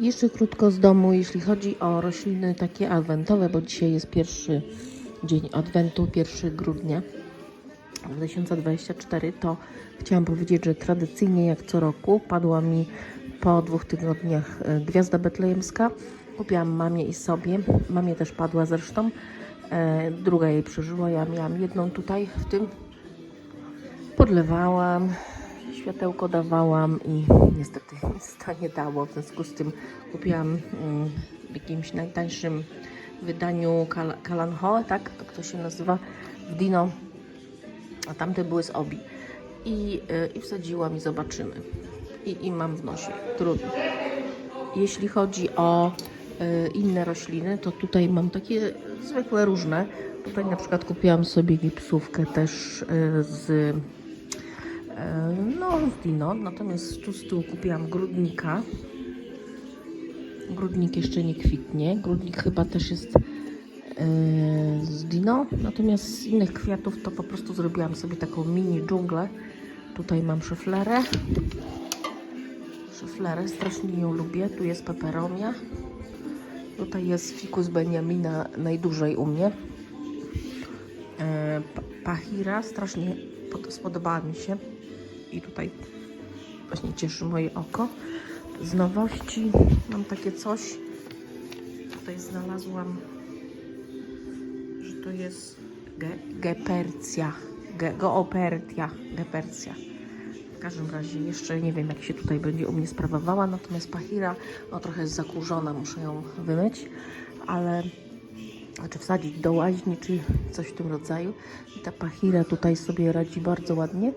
Jeszcze krótko z domu, jeśli chodzi o rośliny takie adwentowe, bo dzisiaj jest pierwszy dzień adwentu, 1 grudnia 2024, to chciałam powiedzieć, że tradycyjnie jak co roku padła mi po dwóch tygodniach e, gwiazda betlejemska. Kupiłam mamie i sobie. Mamie też padła zresztą. E, druga jej przeżyła. Ja miałam jedną tutaj w tym. Podlewałam, światełko dawałam i niestety to nie dało. W związku z tym kupiłam mm, w jakimś najtańszym wydaniu Kal Kalanhoe, tak? To się nazywa, w Dino. A tamte były z Obi. I, y, i wsadziłam i zobaczymy. I, I mam w nosie. Trudno. Jeśli chodzi o y, inne rośliny, to tutaj mam takie zwykłe różne. Tutaj na przykład kupiłam sobie gipsówkę też y, z y, no Dino, natomiast tu z tyłu kupiłam grudnika. Grudnik jeszcze nie kwitnie. Grudnik chyba też jest y, z Dino, natomiast z innych kwiatów to po prostu zrobiłam sobie taką mini dżunglę. Tutaj mam szeflerę. Szeflerę, strasznie ją lubię. Tu jest peperomia. Tutaj jest fikus Benjamina najdłużej u mnie. E, pa- Pahira, strasznie pod- spodobała mi się. I tutaj właśnie cieszy moje oko. Z nowości mam takie coś. Tutaj znalazłam, że to jest ge, gepercja. Ge, goopertia. Gepercja. W każdym razie jeszcze nie wiem, jak się tutaj będzie u mnie sprawowała, natomiast pahira no, trochę jest zakurzona, muszę ją wymyć, ale znaczy wsadzić do łaźni, czy coś w tym rodzaju. I ta pahira tutaj sobie radzi bardzo ładnie.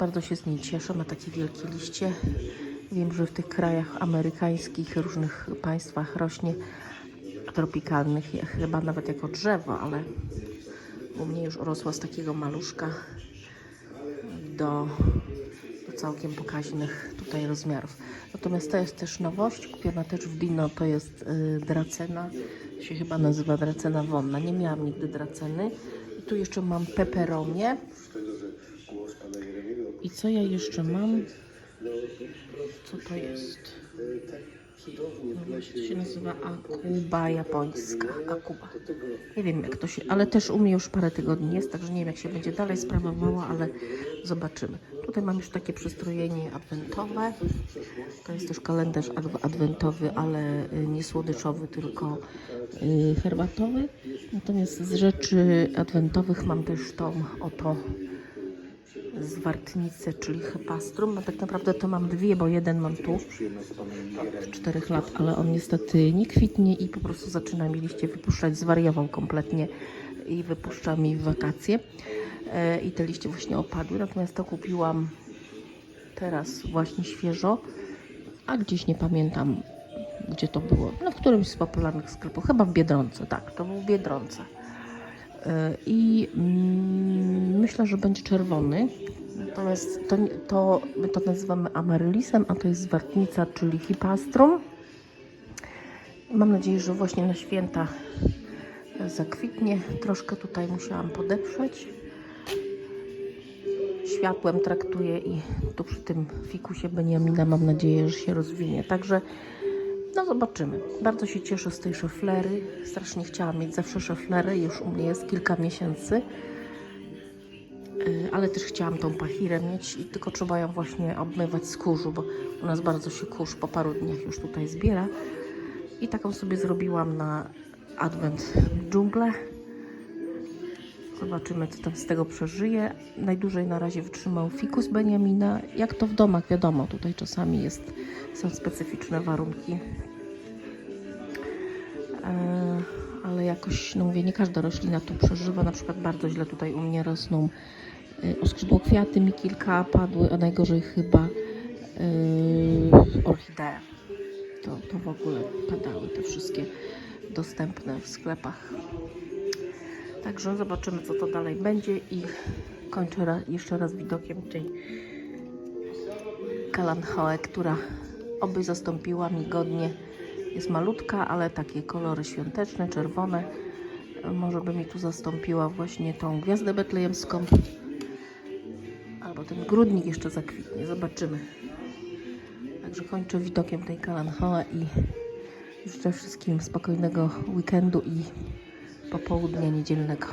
Bardzo się z niej cieszę, ma takie wielkie liście. Wiem, że w tych krajach amerykańskich, różnych państwach rośnie tropikalnych, chyba nawet jako drzewo, ale u mnie już urosła z takiego maluszka do, do całkiem pokaźnych tutaj rozmiarów. Natomiast to jest też nowość, kupiona też w Dino, to jest y, dracena, się chyba nazywa dracena wonna. Nie miałam nigdy draceny. I tu jeszcze mam peperomię. I co ja jeszcze mam? Co to jest? No właśnie, to się nazywa akuba japońska. Akuba. Nie wiem jak to się, ale też u mnie już parę tygodni jest, także nie wiem jak się będzie dalej sprawowała, ale zobaczymy. Tutaj mam już takie przystrojenie adwentowe. To jest też kalendarz adw- adwentowy, ale y, nie słodyczowy, tylko y, herbatowy. Natomiast z rzeczy adwentowych mam też tą oto zwartnicę, czyli hypastrum. No tak naprawdę to mam dwie, bo jeden mam tu od czterech lat, ale on niestety nie kwitnie i po prostu zaczyna mi liście wypuszczać. Zwariował kompletnie i wypuszcza mi w wakacje. E, I te liście właśnie opadły, natomiast to kupiłam teraz właśnie świeżo, a gdzieś nie pamiętam, gdzie to było. No w którymś z popularnych sklepów, chyba w Biedronce, tak, to był Biedronce. E, I myślę, że będzie czerwony. Natomiast to, to my to nazywamy amaryllisem, a to jest zwartnica, czyli hipastrum. Mam nadzieję, że właśnie na święta zakwitnie. Troszkę tutaj musiałam podeprzeć. Światłem traktuję i tu przy tym fikusie Beniamina mam nadzieję, że się rozwinie. Także no zobaczymy. Bardzo się cieszę z tej szeflery. Strasznie chciałam mieć zawsze szeflerę. Już u mnie jest kilka miesięcy. Yy, Ale też chciałam tą pachirę mieć i tylko trzeba ją właśnie obmywać z kurzu, bo u nas bardzo się kurz po paru dniach już tutaj zbiera. I taką sobie zrobiłam na adwent dżunglę. Zobaczymy, co tam z tego przeżyje. Najdłużej na razie wytrzymał fikus Beniamina. Jak to w domach, wiadomo, tutaj czasami jest, są specyficzne warunki. E, ale jakoś, no mówię, nie każda roślina tu przeżywa. Na przykład bardzo źle tutaj u mnie rosną e, oskrzydłokwiaty, mi kilka padły, a najgorzej chyba e, orchidea. To, to w ogóle padały te wszystkie dostępne w sklepach. Także zobaczymy, co to dalej będzie i kończę jeszcze raz widokiem tej Kalanchoe, która oby zastąpiła mi godnie. Jest malutka, ale takie kolory świąteczne, czerwone. Może by mi tu zastąpiła właśnie tą gwiazdę betlejemską. Albo ten grudnik jeszcze zakwitnie. Zobaczymy. Także kończę widokiem tej Kalanchoa i życzę wszystkim spokojnego weekendu i popołudnia niedzielnego.